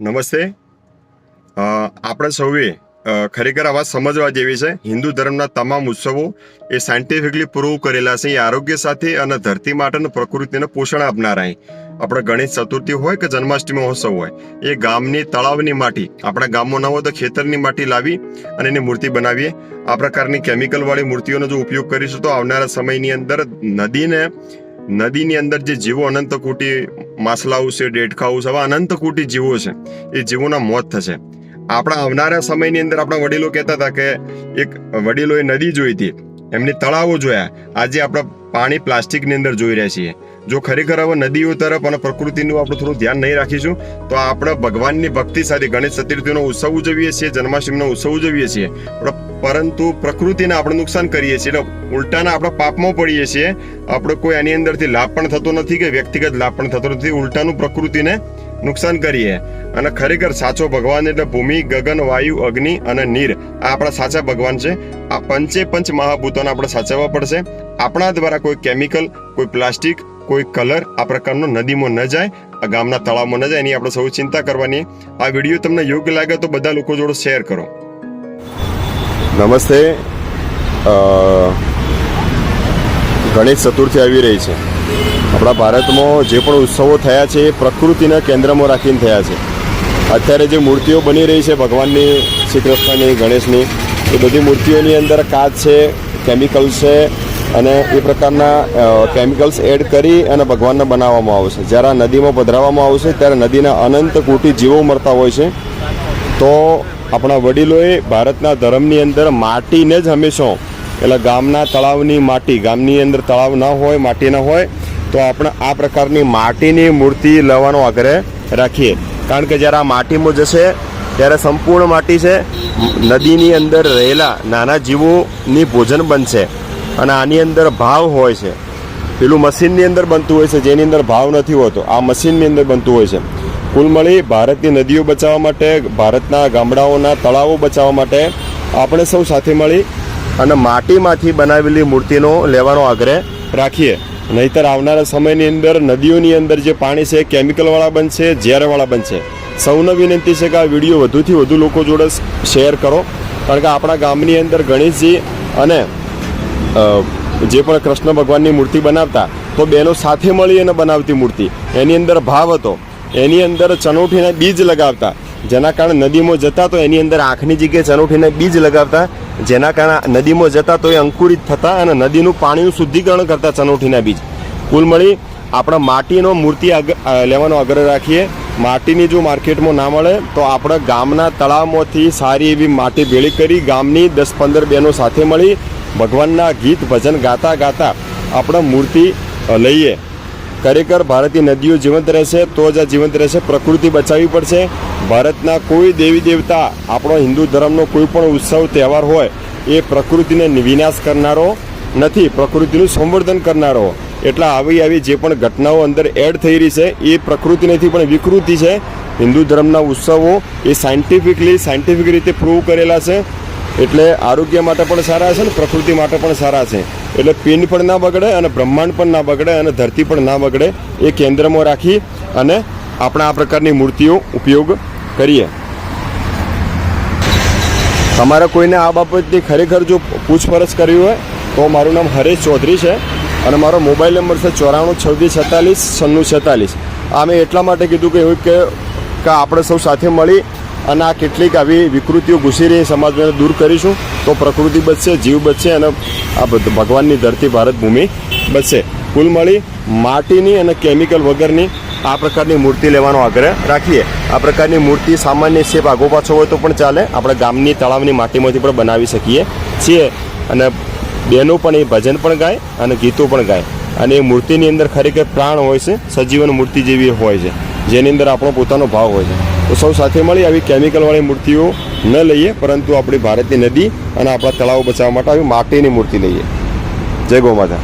નમસ્તે. આપણે સૌએ ખરેખર આ વાત સમજવા જેવી છે. હિન્દુ ધર્મના તમામ ઉત્સવો એ સાયન્ટિફિકલી પ્રૂવ કરેલા છે. એ આરોગ્ય સાથે અને ધરતી માટે અને પ્રકૃતિને પોષણ આપનારા આપણે ગણેશ ચતુર્થી હોય કે જન્માષ્ટમી મહોત્સવ હોય, એ ગામની તળાવની માટી, આપણા ગામમાં ન હોય તો ખેતરની માટી લાવી અને એની મૂર્તિ બનાવીએ. આ પ્રકારની કેમિકલ વાળી મૂર્તિઓનો જો ઉપયોગ કરીશું તો આવનારા સમયની અંદર નદીને નદીની અંદર જે જીવો અનંતકુટી માસલાઉ છે ડેટકાઓ છે આવા અનંતકુટી જીવો છે, એ જીવોના મોત થશે. આપણા આવનારા સમયની અંદર આપણા વડીલો કહેતા હતા કે એક વડીલોએ નદી જોઈ હતી, એમની તળાવો જોયા. આજે આપણે પાણી પ્લાસ્ટિકની અંદર જોઈ રહ્યા છીએ. જો ખરેખર હવે નદીઓ તરફ અને પ્રકૃતિનું આપણે થોડું ધ્યાન નહીં રાખીશું, તો આપણે ભગવાનની ભક્તિ સાથે ગણેશ ચતુર્થીનો ઉત્સવ ઉજવીએ છીએ, જન્માષ્ટમીનો ઉત્સવ ઉજવીએ છીએ. પરંતુ પ્રકૃતિને આપણે નુકસાન કરીએ છીએ. એટલે ઉલટાના આપણે પાપમાં પડીએ છીએ. આપણે કોઈ એની અંદરથી લાભ પણ થતો નથી કે વ્યક્તિગત લાભ પણ થતો નથી. ઉલટાનું પ્રકૃતિને નુકસાન કરીએ. અને ખરેખર સાચો ભગવાન એટલે ભૂમિ, ગગન, વાયુ, અગ્નિ અને નીર. આ આપણા સાચા ભગવાન છે. આ પંચે પંચ મહાભૂતોને આપણે સાચવવા પડશે. આપણા દ્વારા કોઈ કેમિકલ, કોઈ પ્લાસ્ટિક કોઈ કલર આ પ્રકારનો નદીમાં ન જાય, આ ગામના તળાવમાં ન જાય, એની આપણે સૌ ચિંતા કરવાની. આ વીડિયો તમને યોગ્ય લાગે તો બધા લોકો જોડે શેર કરો. નમસ્તે. ગણેશ ચતુર્થી આવી રહી છે. આપણા ભારતમાં જે પણ ઉત્સવો થયા છે એ પ્રકૃતિના કેન્દ્રમાં રાખીને થયા છે. અત્યારે જે મૂર્તિઓ બની રહી છે, ભગવાનની, શ્રી કૃષ્ણની, ગણેશની, એ બધી મૂર્તિઓની અંદર કાચ છે કેમિકલ્સ છે અને એ પ્રકારના કેમિકલ્સ એડ કરી અને ભગવાનને બનાવવામાં આવે છે. જ્યારે આ નદીમાં પધરાવવામાં આવશે ત્યારે નદીના અનંત કોટી જીવો મળતા હોય છે. તો આપણા વડીલોએ ભારતના ધર્મની અંદર માટીને જ હંમેશા, એટલે ગામના તળાવની માટી, ગામની અંદર તળાવ ન હોય, માટી ન હોય, તો આપણે આ પ્રકારની માટીની મૂર્તિ લેવાનો આગ્રહ રાખીએ. કારણ કે જ્યારે આ માટીમાં જશે, ત્યારે સંપૂર્ણ માટી છે. નદીની અંદર રહેલા નાના જીવોની ભોજન બનશે. અને આની અંદર ભાવ હોય છે. પેલું મશીનની અંદર બનતું હોય છે, જેની અંદર ભાવ નથી હોતો. આ મશીનની અંદર બનતું હોય છે. કુલ મળી ભારતની નદીઓ બચાવવા માટે, ભારતના ગામડાઓના તળાવો બચાવવા માટે આપણે સૌ સાથે મળી અને માટીમાંથી બનાવેલી મૂર્તિનો લેવાનો આગ્રહ રાખીએ. નહીતર આવનારા સમયની અંદર નદીઓની અંદર જે પાણી છે, કેમિકલવાળા બનશે, ઝેરવાળા બનશે. સૌને વિનંતી છે કે આ વીડિયો વધુથી વધુ લોકો જોડે શેર કરો. કારણ કે આપણા ગામની અંદર ગણેશજી અને જે પણ કૃષ્ણ ભગવાનની મૂર્તિ બનાવતા, તો બહેનો સાથે મળી અને બનાવતી મૂર્તિ. એની અંદર ભાવ હતો. એની અંદર ચનોઠીના બીજ લગાવતા. જેના કારણે નદીમાં જતા તો એની અંદર આંખની જગ્યાએ ચનોઠીના બીજ લગાવતા. જેના કારણે નદીમાં જતા તો એ અંકુરિત થતા અને નદીનું પાણીનું શુદ્ધિકરણ કરતા ચનોઠીના બીજ. કુલ મળી આપણે માટીનો મૂર્તિ લેવાનો આગ્રહ રાખીએ. માટીની જો માર્કેટમાં ના મળે, તો આપણે ગામના તળાવમાંથી સારી એવી માટી ભેળી કરી ગામની દસ પંદર બહેનો સાથે મળી ભગવાનના ગીત ભજન ગાતા ગાતા આપણે મૂર્તિ લઈએ. ખરેખર ભારતીય નદીઓ જીવંત રહેશે તો જ આ જીવંત રહેશે. પ્રકૃતિ બચાવવી પડશે. ભારતના કોઈ દેવી દેવતા, આપણો હિન્દુ ધર્મનો કોઈ પણ ઉત્સવ, તહેવાર હોય, એ પ્રકૃતિને વિનાશ કરનારો નથી. પ્રકૃતિનું સંવર્ધન કરનારો. એટલે આવી આવી જે પણ ઘટનાઓ અંદર એડ થઈ રહી છે, એ પ્રકૃતિ નથી પણ વિકૃતિ છે. હિન્દુ ધર્મના ઉત્સવો એ સાયન્ટિફિકલી, સાયન્ટિફિક રીતે પ્રૂવ કરેલા છે. એટલે આરોગ્ય માટે પણ સારા છે ને પ્રકૃતિ માટે પણ સારા છે. એટલે પિંડ પણ ના બગડે અને બ્રહ્માંડ પણ ના બગડે અને ધરતી પણ ના બગડે એ કેન્દ્રમાં રાખી અને આપણે આ પ્રકારની મૂર્તિઓ ઉપયોગ કરીએ. તમારે કોઈને આ બાબતની ખરેખર જો પૂછપરછ કરવી હોય તો મારું નામ હરેશ ચૌધરી છે અને મારો મોબાઈલ નંબર છે ચોરાણું છવ્વીસ છેતાલીસ છન્નું છેતાલીસ. આ મેં એટલા માટે કીધું કે એવું કે કે આપણે સૌ સાથે મળી અને આ કેટલીક આવી વિકૃતિઓ ઘૂસી રહી સમાજને દૂર કરીશું તો પ્રકૃતિ બચશે, જીવ બચશે અને આ ભગવાનની ધરતી ભારત ભૂમિ બચશે. કુલ મળી માટીની અને કેમિકલ વગરની આ પ્રકારની મૂર્તિ લેવાનો આગ્રહ રાખીએ. આ પ્રકારની મૂર્તિ સામાન્ય શેપ આગો પાછો હોય તો પણ ચાલે. આપણે ગામની તળાવની માટીમાંથી પણ બનાવી શકીએ છીએ અને બહેનો પણ એ ભજન પણ ગાય અને ગીતો પણ ગાય. અને એ મૂર્તિની અંદર ખરેખર પ્રાણ હોય છે, સજીવન મૂર્તિ જેવી હોય છે, જેની અંદર આપણો પોતાનો ભાવ હોય છે. તો સૌ સાથે મળી આવી કેમિકલવાળી મૂર્તિઓ ન લઈએ, પરંતુ આપણી ભારતની નદી અને આપણા તળાવો બચાવવા માટે આવી માટીની મૂર્તિ લઈએ. જય ગૌ માતા